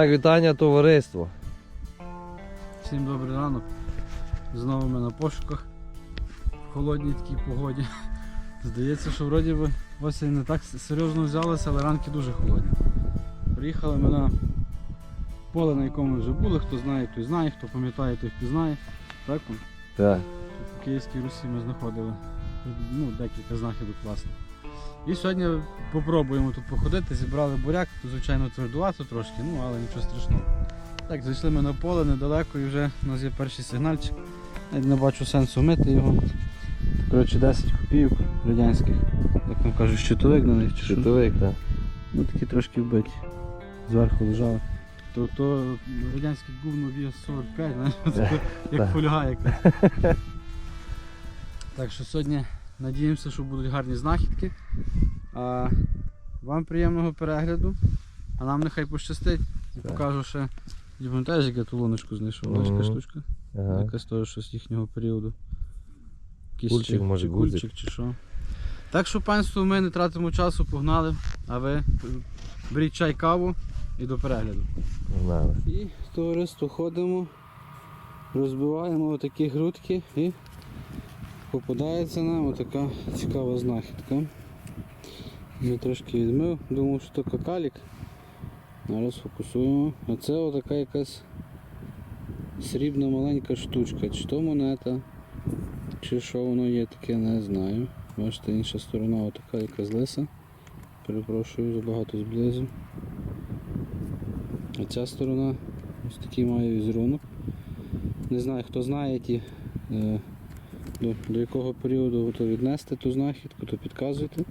Так, вітання товариство. Всім добрий ранок. Знову ми на пошуках в холодній такій погоді. Здається, що вроді би осінь не так серйозно взялася, але ранки дуже холодні. Приїхали ми на поле, на якому ми вже були, хто знає, той знає, хто пам'ятає, той впізнає. Так? Так. В Київській Русі ми знаходили ну, декілька знахідок власне. І сьогодні попробуємо тут походити, зібрали буряк, тут звичайно твердувато трошки, ну але нічого страшного. Так, зайшли ми на поле недалеко і вже у нас є перший сигнальчик. Навіть не бачу сенсу мити його. Коротше, 10 копійок радянських. Як там кажуть, щитовик на них чи що. Щитовик, так. Ну такі трошки вбиті. Зверху лежали. То, то радянське гувно віє 45, знаєш, як Так. фольга яка. Так що сьогодні надіємося, що будуть гарні знахідки. А вам приємного перегляду, а нам нехай пощастить. Так. покажу ще. Пам'ятаєш, як я ту луночку знайшов? Бачиш, яка Мгм. штучка? Ага. Якась теж щось їхнього періоду. Якийсь Кульчик, чи- може, чи кульчик, чи що. Так що, панство, ми не тратимо часу, погнали, а ви беріть чай, каву і до перегляду. Знали. І товариство ходимо, розбиваємо отакі грудки і попадається нам отака цікава знахідка. Я трошки відмив, думав, що то какалік. Зараз фокусуємо. А це отака якась срібна маленька штучка. Чи то монета, чи що воно є таке, не знаю. Бачите, інша сторона отака якась лиса. Перепрошую, забагато зблизу. А ця сторона ось такий має візерунок. Не знаю, хто знає ті, е, до, до якого періоду то віднести ту знахідку, то підказуйте.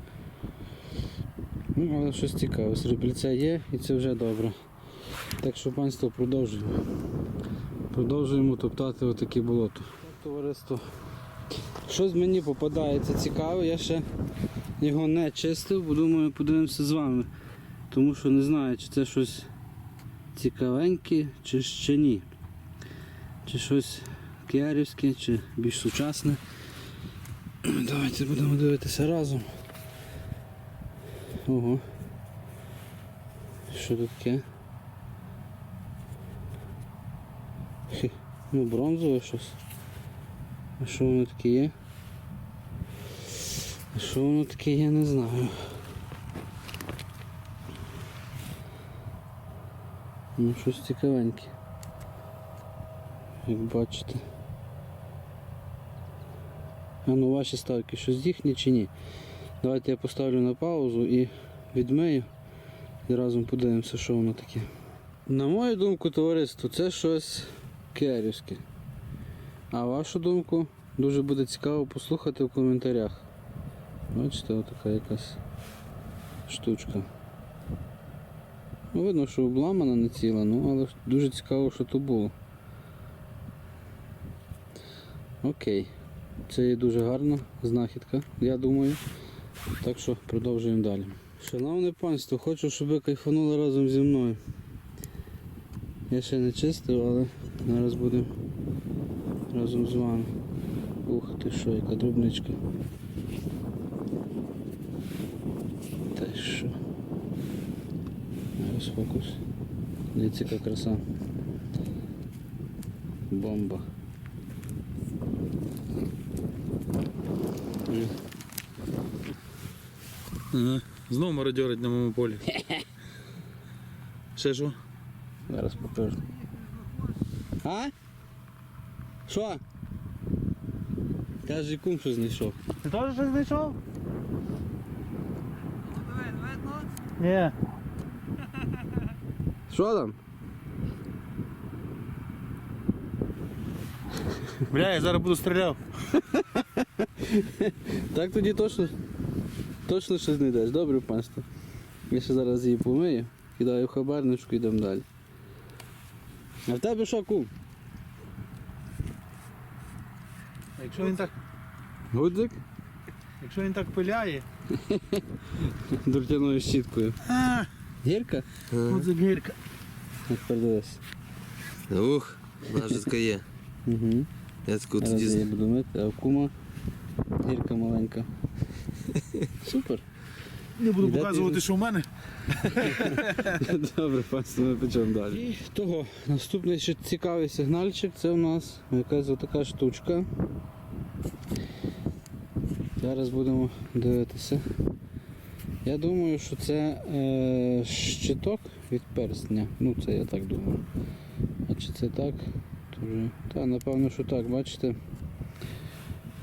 Ну, але щось цікаве. Срібільця є і це вже добре. Так що панство продовжуємо. Продовжуємо топтати отаке болото. Товариство. Щось мені попадається цікаве, я ще його не чистив, бо думаю, подивимося з вами. Тому що не знаю, чи це щось цікавеньке, чи ще ні. Чи щось кіарівське, чи більш сучасне. Давайте будемо дивитися разом. Ого. Що тут таке? Хе, Ну, бронзове щось. А що воно таке є? А що воно таке є, не знаю. Ну, щось цікавеньке. Як бачите. А ну ваші ставки, щось їхні чи ні? Давайте я поставлю на паузу і відмию. І разом подивимося, що воно таке. На мою думку, товариство, це щось керівське. А вашу думку дуже буде цікаво послухати в коментарях. Бачите, отака якась штучка. Ну, видно, що обламана не ціла, ну але дуже цікаво, що то було. Окей. Це є дуже гарна знахідка, я думаю. Так що продовжуємо далі. Шановне панство, хочу, щоб ви кайфанули разом зі мною. Я ще не чистив, але зараз будемо разом з вами. Ух ти що, яка дробничка. Та що. Зараз фокус. Дивіться, яка краса. Бомба. Ага. Знову мародьорить на моєму полі. Ще що? Зараз покажу. А? Що? Каже, кум що знайшов. Ти теж щось знайшов? Ні. Що там? Бля, я зараз буду стріляв. Так тоді точно, Точно щось знайдеш. Добре, панство. Я ще зараз її помию, кидаю в хабарничку і йдемо далі. А в тебе що, кум? Якщо він так, Гудзик? якщо він так пиляє, Дуртяною щіткою. а, Гірка? от гірка. Як передалась. Ух, нажитка є. Угу. Я таку Зараз я її буду мити, а в кума гірка маленька. Супер. Не буду Іде показувати, ти- що в мене. Добре, панство, ми почнемо далі. І того, наступний ще цікавий сигнальчик, це у нас якась така штучка. Зараз будемо дивитися. Я думаю, що це е, щиток від перстня. Ну, це я так думаю. А чи це так? То вже... Та, напевно, що так, бачите.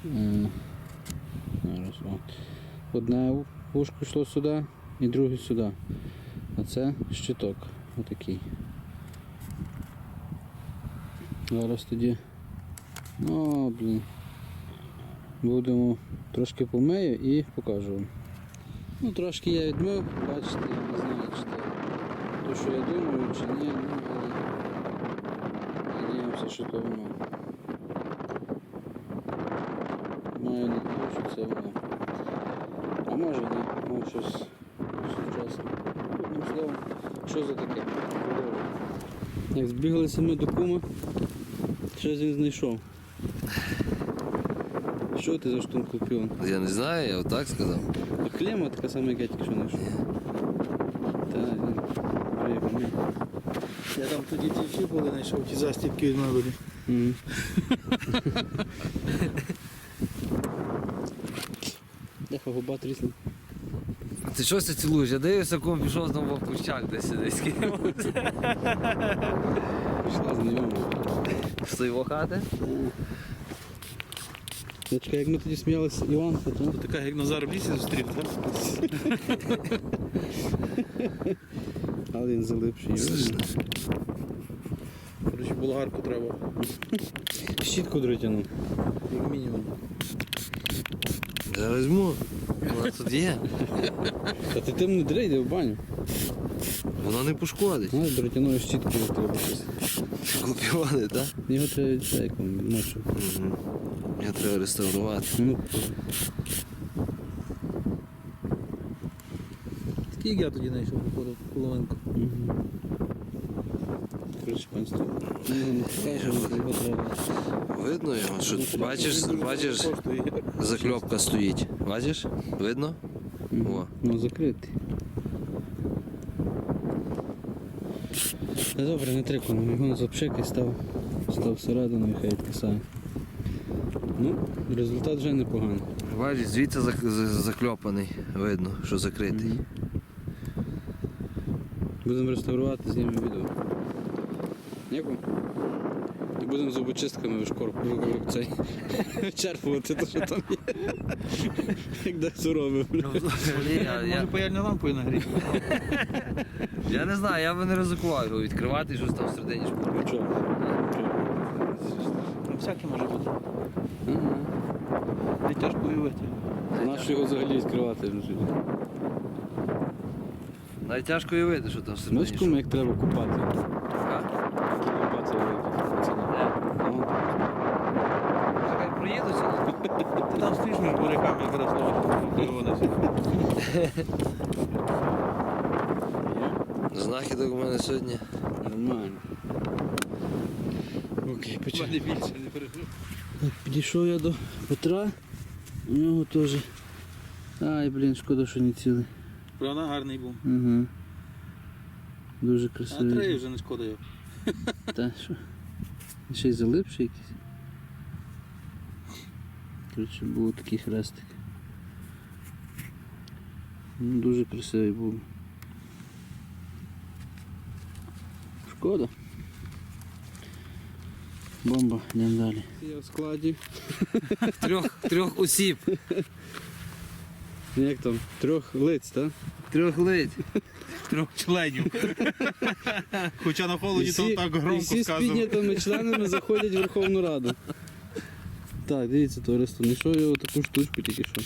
Е, зараз, о. Одне вушко йшло сюди і друге сюди. А це щиток отакий. Зараз тоді. О, блін. Будемо трошки помию і покажу вам. Ну, трошки я відмив, бачите, я не знаю, чи це то, що я думаю, чи ні, ну, але надіємося, що то воно. Маю надію, що це воно. А може ні, може щось сучасне. Одним словом, що за таке? Як збіглися ми до кума, щось він знайшов. Що ти за штункопіон? Я не знаю, я отак сказав. А клема така сама, як я тільки що знайшов. Та, він приїхав. Я там тоді ті всі були, знайшов ті застібки від мебелі. Мгм. Деха губа трісне. Ти що це цілуєш? Я дивився, кому пішов знову в кущах десь сидить. Пішла знайома. З його хати? Я чекаю, як ми тоді сміялися Іван, то Тут така, як Назар в лісі зустрів, так? але він залипший. Коротше, болгарку треба, Щітку дротяну. як мінімум. Я візьму. Вона тут є. Та ти тим не дрейди в баню. Воно не пошкодить. Ну, дротяною щіткою треба щось. Купівали, так? Його треба чайком мочу. Угу. Я треба реставрувати. Ну, як я тоді знайшов, походу, половинку. Мгм. Коротше, панство. Видно його? Що, бачиш, бачиш, закльопка стоїть. Бачиш? Видно? О. Ну, закритий. Та добре, не трикуємо, його на запшики став, став всередину і хай відкисає. Ну, результат вже непоганий. Бачиш, звідси зак- з- закльопаний. Видно, що закритий. Будемо реставрувати, знімемо відео. Дякую. І будемо зубочистками вишкорку цей черпувати те, що там є. Як де сурове. я, Може паяльною лампою нагріти. я не знаю, я би не ризикував його відкривати щось там всередині шпурнути. Нічого. Ну, всяке може бути. Не тяжко уявити. Нащо його взагалі відкривати? Найтяжко уявити, що там Знаєш, всередині. кому як треба? Купати Де? Ну, Хай проїдуться. Ти там стоїш між буряками якраз на Знахідок у мене сьогодні. Нормально. Окей, почав. більше не пережив. Підійшов я до Петра. У нього теж. Ай, блін, шкода, що не цілий. Правда, гарний був. Угу. Дуже А красивий. три вже не шкода його. Та що? Ще й залипший якийсь. Коротше, був такий хрестик. Ну, дуже красивий був. Шкода. Бомба, йдемо далі. Я в складі. Трьох, трьох осіб, Як там? Трьох лиць, так? трьох лиць. Трьох членів. Хоча на холоді то так і громко всі з піднятими членами заходять в Верховну Раду. Так, дивіться, товариство, знайшов я таку штучку тільки що.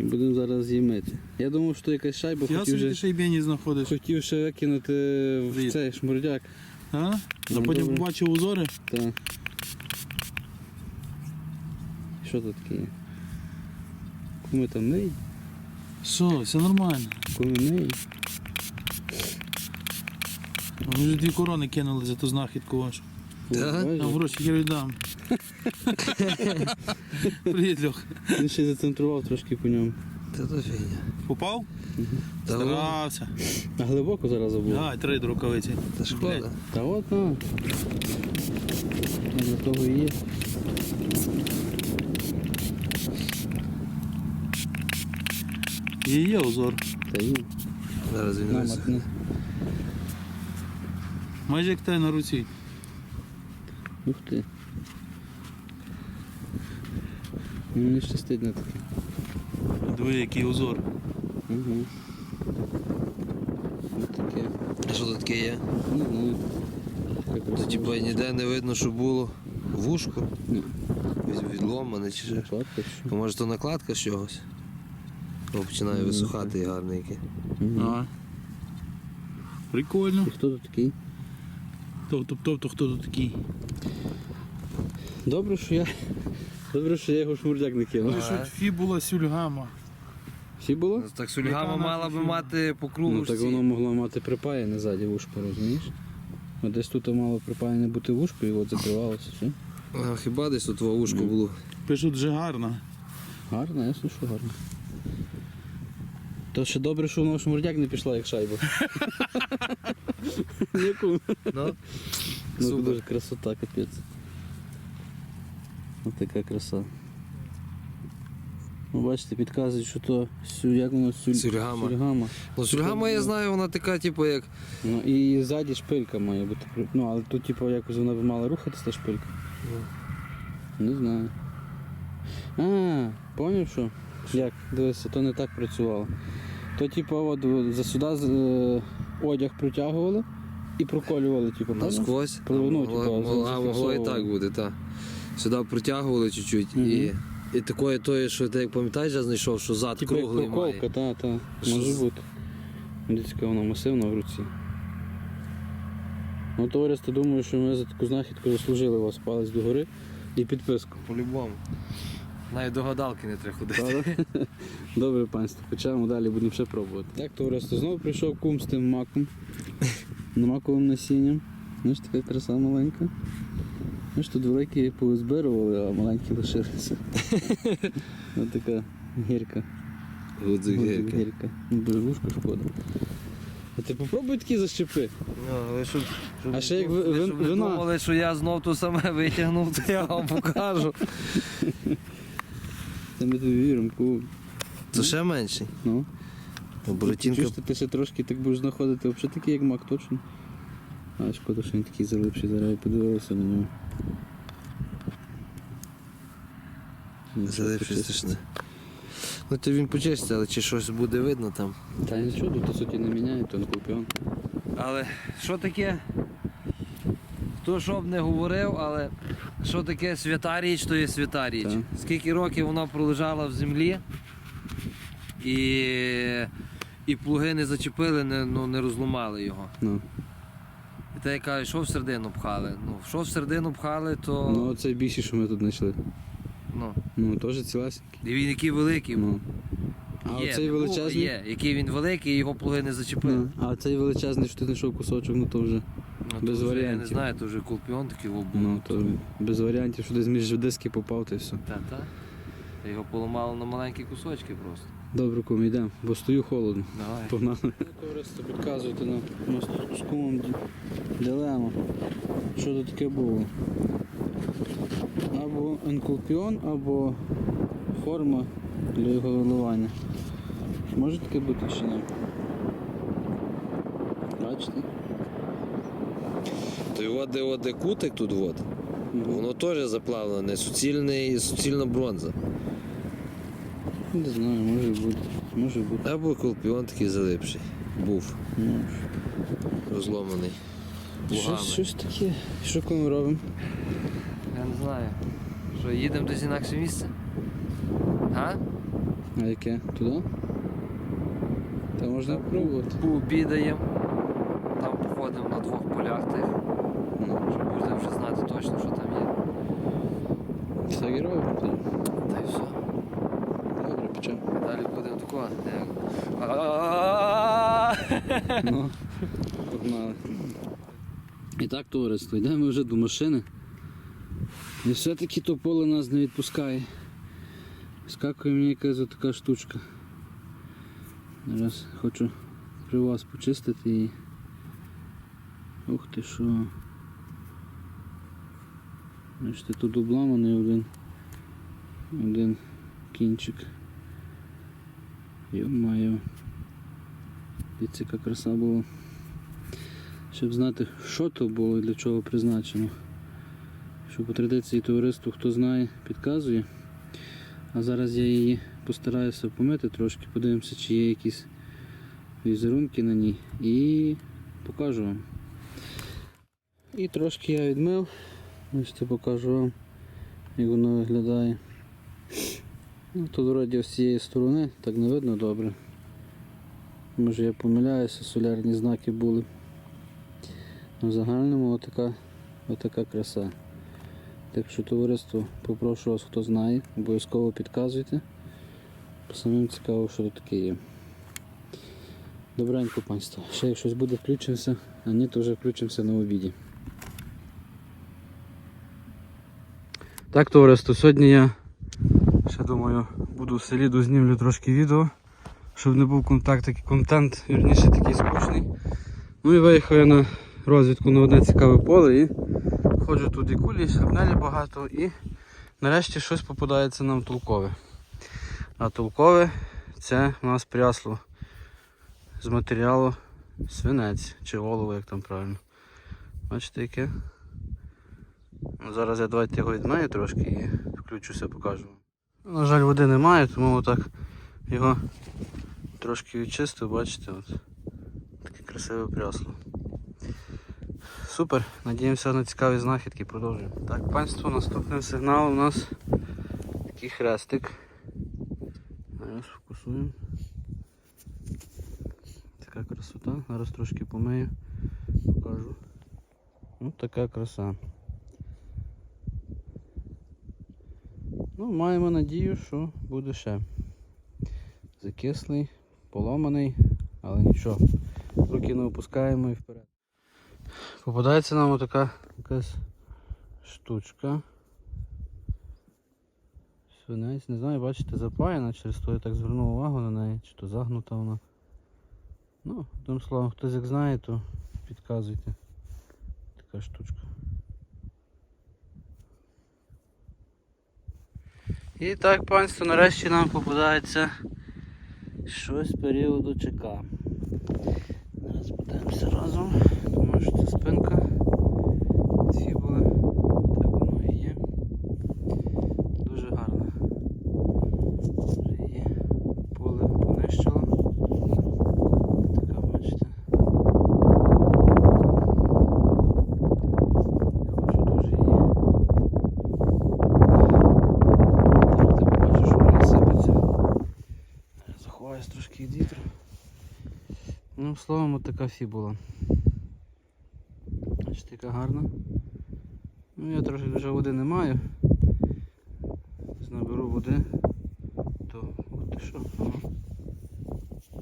І будемо зараз її мити. Я думав, що якась шайба, Я хотів, собі вже, знаходиш. хотів ще викинути в Привіт. цей шмурдяк. А? А Ну, потім добре. побачив узори. Та. Що тут таке є? Куми там неї? Що, все нормально. Куми неї? Ми вже дві корони кинули за ту знахідку вашу. Да? А гроші я віддам. Привіт, Льох. Він ще й зацентрував трошки по ньому. Та то фігня. Попав? Та, воно- Старався. А глибоко зараз забув. Давай, три до рукавиці. та шкода. Та от на. Для того і є. Є, є узор. Та є. Зараз він висохне. Намотне. Майже як те на руці. Ух ти. Ну, Мені щастить на таке. Диви, який узор. Угу. Ось таке. А що тут таке є? Не знаю. То типа ніде не видно, що було вушко. Ні. Відломане чи що. накладка, чи А може то накладка з чогось? О, починає висухати і гарненький. Мгм. А. Прикольно. І хто тут такий? Тобто, тобто хто тут такий? Добре, що я. Добре, що я його шмурдяк не кинув. Ага. Фібула сюльгама. Всі було? Так сульгама Яка мала би нафіг? мати по кругу. Ну так воно могло мати припаяне ззаді вушко, розумієш? От десь тут мало припаяне бути вушко і от закривалося. Все. А, хіба десь тут вушко було? Пишуть вже гарно. Гарно, ясно, що гарно. То ще добре, що воно шмурдяк не пішла, як шайба. Ну, Ну, Супер. дуже красота, капець. Ось така краса. Ну, бачите, підказують, що то сю, як воно сюль... Сюльгама. сюльгама. ну сульгама я знаю, вона така, типу, як. Ну і ззаді шпилька має бути. Ну, але тут, типу, якось вона б мала рухатися, та шпилька. Не знаю. А, поняв що? Як? Дивися, то не так працювало. То, типу, от за сюди е, одяг протягували і проколювали, типу? Насквозь. Ну, могло- а, могло і так бути, так. Сюди протягували чуть-чуть і. І такої тої, що ти як пам'ятаєш, я знайшов, що зад Типу як круглий проколка, має. та, та. Що Може з- бути. Дивіться, яка вона масивна в руці. Ну, товариство, думаю, що ми за таку знахідку заслужили вас палець догори і підписку. По-любому. Навіть до гадалки не треба ходити. Правда? Добре, панство, почнемо далі, будемо ще пробувати. Так, товариство, знову прийшов кум з тим маком. Маковим насінням. Знаєш, така краса маленька. Знаєш, тут великі повизбирували, а маленькі лишилися. Ось така гірка. Гудзик гірка. гірка. Ну, Дуже вушка шкода. А ти попробуй такі защепи. Ну, але щоб, щоб, А ще як ви- ви, ви- щоб вина- думали, що я знов то саме витягнув, то я вам покажу. Та ми тобі віримо, кум. Це ще менший. Ну. Буратінка Чуєш, ти ще трошки так будеш знаходити, взагалі такий як мак, точно. А, шкода, що він такий залипший, зараз я подивився на нього. Ну, заливши Ну то він почиститься, але чи щось буде видно там. Та нічого, тут по суті не міняє, то купіон. Але що таке? Хто що б не говорив, але що таке свята річ, то є свята річ. Так. Скільки років вона пролежала в землі і, і плуги не зачепили, не, ну, не розломали його. Ну. І те, я кажу, що в середину пхали. Ну, що в середину пхали, то ну оце більше, що ми тут знайшли. ну, Ну, теж цілесенький. і він який великий. Ну. А є, оцей величезний. є, який він великий, його плуги не зачепили. Ну, а цей величезний, що ти знайшов кусочок, ну то вже. Ну, Без то вже, Я не варіантів. знаю, то вже кулпіон такий був. Ну, то без варіантів, що десь між диски попав, то і все. Та, та. Та Його поламало на маленькі кусочки просто. Добре, кум, йдемо, бо стою холодно. Давай. Погнали. Товариство, підказуйте нам. У нас тут з кумом дилема. Що тут таке було? Або енкулпіон, або форма для його виливання. Може таке бути чи ні? Бачите? То й от де, от кутик тут от, Мгм. воно теж заплавлене, суцільний, суцільна бронза. Не знаю, може бути. Може бути. Або колпіон такий залипший. Був Ну, розломаний. Щось, щось таке. Що коли ми робимо? Я не знаю. Що, їдемо десь інакше місце? А? А яке? Туди? Та можна пробувати. Пообідаємо. Там походимо на двох полях тих, Ну, щоб будемо вже знати точно, що там є. Так і робимо. тоді. Та й все. Добре, почав. Далі як- А-а-а! Ну, погнали. І так, товариство, йдемо вже до машини. І все-таки то поле нас не відпускає. Скакує мені якась така штучка. Зараз хочу при вас почистити її. Ух ти що. Бачите, тут обламаний один. Один кінчик. Йо-моє. Дивіться, яка краса була. Щоб знати, що то було і для чого призначено. Що по традиції товариству, хто знає, підказує. А зараз я її постараюся помити трошки, подивимося, чи є якісь візерунки на ній і покажу вам. І трошки я відмив. Ось це покажу вам, як воно виглядає. Ну, Тут вроді з цієї сторони так не видно добре. Може я помиляюся, солярні знаки були. В загальному отака, отака краса. Так що товариство, попрошу вас, хто знає, обов'язково підказуйте. Бо Самим цікаво, що тут таке є. Добренько панство. Ще як щось буде, включимося, а ні, то вже включимося на обіді. Так, товариство, сьогодні я ще думаю, буду в селі дознімлю трошки відео, щоб не був контакт, такий контент, вірніше такий скучний. Ну і виїхав я на розвідку на одне цікаве поле і ходжу тут і кулі, шрапнелі багато і нарешті щось попадається нам толкове. А толкове це у нас прясло з матеріалу свинець чи голову, як там правильно. Бачите яке? Зараз я давайте його відмию трошки і включуся, покажу На жаль, води немає, тому отак його трошки відчистив, бачите, от таке красиве прясло. Супер, надіємося на цікаві знахідки, продовжуємо. Так, панство, наступний сигнал у нас такий хрестик. Зараз фокусуємо. Така красота, зараз трошки помию, покажу. Ось така краса. Ну, маємо надію, що буде ще. Закислий, поломаний, але нічого. Руки не опускаємо і вперед. Попадається нам отака якась штучка. Свинець, не знаю, бачите, запаяна, через то я так звернув увагу на неї, чи то загнута вона. Ну, одним словом, хтось як знає, то підказуйте. Така штучка. І так, панство, нарешті нам попадається щось періоду ЧК. Зараз подивимося разом. Думаю, що це спинка від фібули. Так воно і є. Дуже гарно. Вже її поле понищило. Така, бачите. Хочу дуже її. Так, ти побачиш, що вона сипеться. Заховаюсь трошки від вітру. Ну, словом, от така фібула. Бачите, яка гарна. Ну, я трошки вже води не маю. Наберу води, то от що.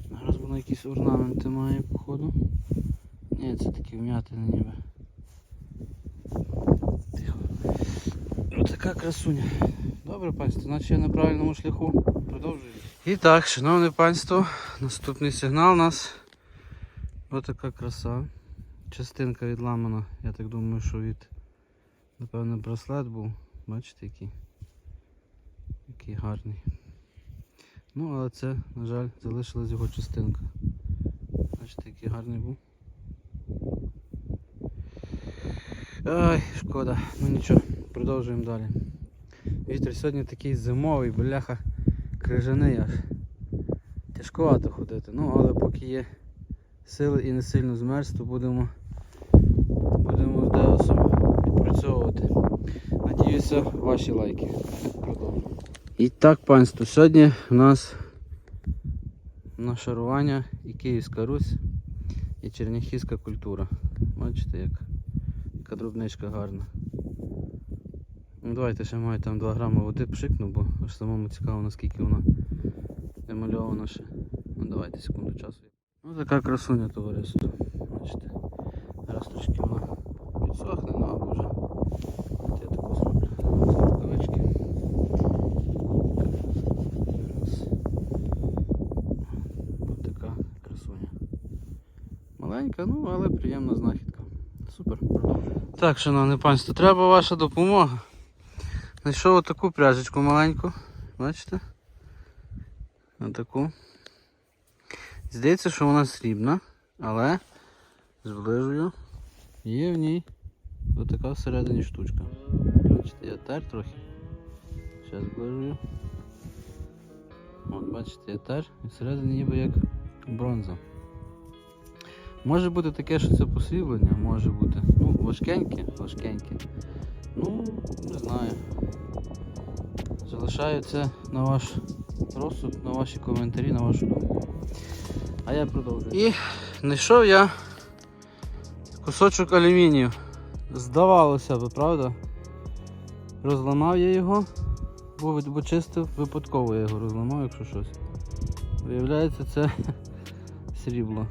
Зараз воно якісь орнаменти має, походу. Ні, це такі вм'ятини ніби. Тихо. Ось така красуня. Добре, панство, значить я на правильному шляху. Продовжую. І так, шановне панство, наступний сигнал у нас. Ось така краса. Частинка відламана, я так думаю, що від напевно браслет був. Бачите який? Який гарний. Ну, але це, на жаль, залишилась його частинка. Бачите, який гарний був. Ай, шкода. Ну нічого, продовжуємо далі. Вітер сьогодні такий зимовий, бляха, крижаний аж. Тяжкувато ходити. Ну, але поки є сили і не сильно змерз, то будемо, будемо з Деосом відпрацьовувати. Надіюся, ваші лайки. І так, панство, сьогодні у нас нашарування і Київська Русь, і черняхівська культура. Бачите, як, яка дробничка гарна. Ну, давайте ще маю там 2 грами води пшикну, бо аж самому цікаво наскільки вона емальована ще. Ну давайте секунду часу. Така красуня товариство. Бачите. Зараз трошки вона підсохне, ну або вже. Я таку зроблю. Рукавички. Раз. От Маленька, ну але приємна знахідка. Супер. Так, шановне панство, треба ваша допомога. Знайшов отаку пряжечку маленьку. Бачите? Отаку. Здається, що вона срібна, але зближую. Є в ній отака всередині штучка. Бачите, я тер трохи. Зараз зближую. От, бачите, я тер, і всередині ніби як бронза. Може бути таке, що це посріблення, може бути. Ну, важкеньке, важкеньке. Ну, не знаю. Залишаю це на ваш розсуд, на ваші коментарі, на вашу думку. А я продовжую. І знайшов я кусочок алюмінію. Здавалося б, правда? Розламав я його, бо, бо чистив, випадково я його розламав, якщо щось. Виявляється, це срібло.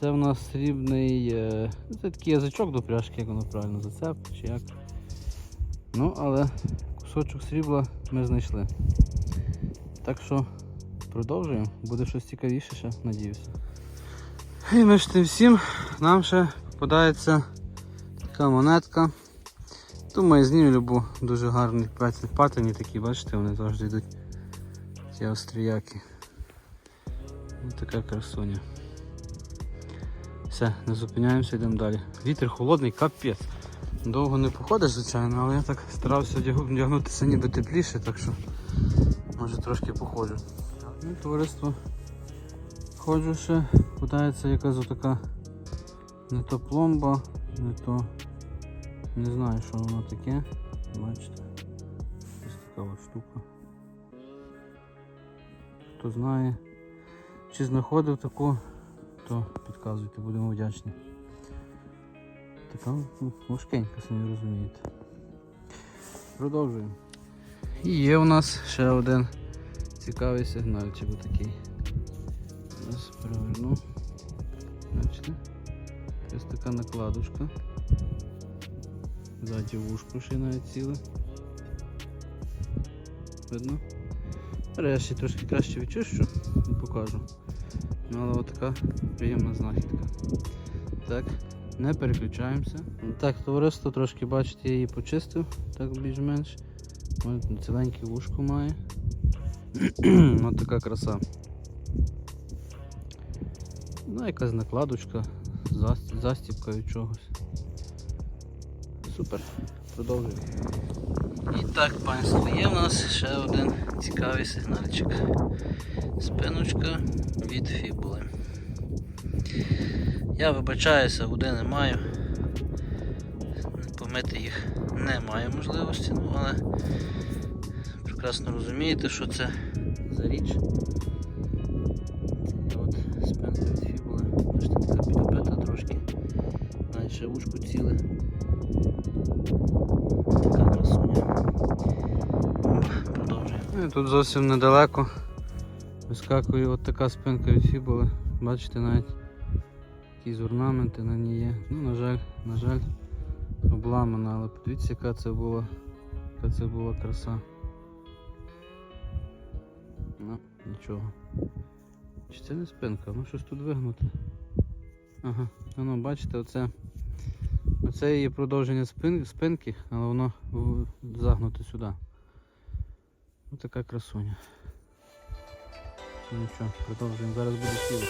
Це в нас срібний. е, Це такий язичок до пряжки, як воно правильно, зацеп чи як. Ну, але кусочок срібла ми знайшли. Так що продовжуємо, буде щось цікавіше ще, надіюся. І між тим всім нам ще попадається така монетка. Думаю, знімлю любу дуже гарні патині такі, бачите, вони завжди йдуть. Ці австріяки. Ось така красуня. Все, не зупиняємося, йдемо далі. Вітер холодний, капець. Довго не походиш, звичайно, але я так старався вдягнутися ніби тепліше, так що може трошки походжу. Ну, товариство. Ходжу ще, питається якась отака не то пломба, не то не знаю що воно таке. Бачите. Ось така от штука. Хто знає, чи знаходив таку, то підказуйте, будемо вдячні. Така важкенька, самі розумієте. Продовжуємо. І є у нас ще один цікавий сигнальчик отакий. Зараз переверну. Бачите? Ось така накладушка. Ззаді вушко ще навіть ціле. Видно? Я ще трошки краще відчищу і покажу. Ну, але отака приємна знахідка. Так, не переключаємося. Так, товариство трошки бачите, я її почистив, так більш-менш. Ціленьке вушко має. Ось така краса. Ну, якась накладочка, зас- застібка від чогось. Супер, продовжуємо. І так, панство, є в нас ще один цікавий сигнальчик. Спиночка від фібули. Я вибачаюся, води не маю. Помити їх не маю можливості, ну але прекрасно розумієте, що це за річ. Це от спинка від фібули. Бачите, така підобита трошки. Навіть ще вушку ціле. Така красуня. Продовжуємо. Ну, тут зовсім недалеко. Вискакує от така спинка від фібули. Бачите, навіть якісь орнаменти на ній є. Ну, на жаль, на жаль, обламана, але подивіться, яка це була, яка це була краса. Нічого. Чи це не спинка? Ну щось тут вигнуте. Ага, ну, ну бачите, оце. Оце є продовження спин, спинки, але воно загнуте сюди. Ось така красуня. Ну продовжуємо. Зараз буде сіло.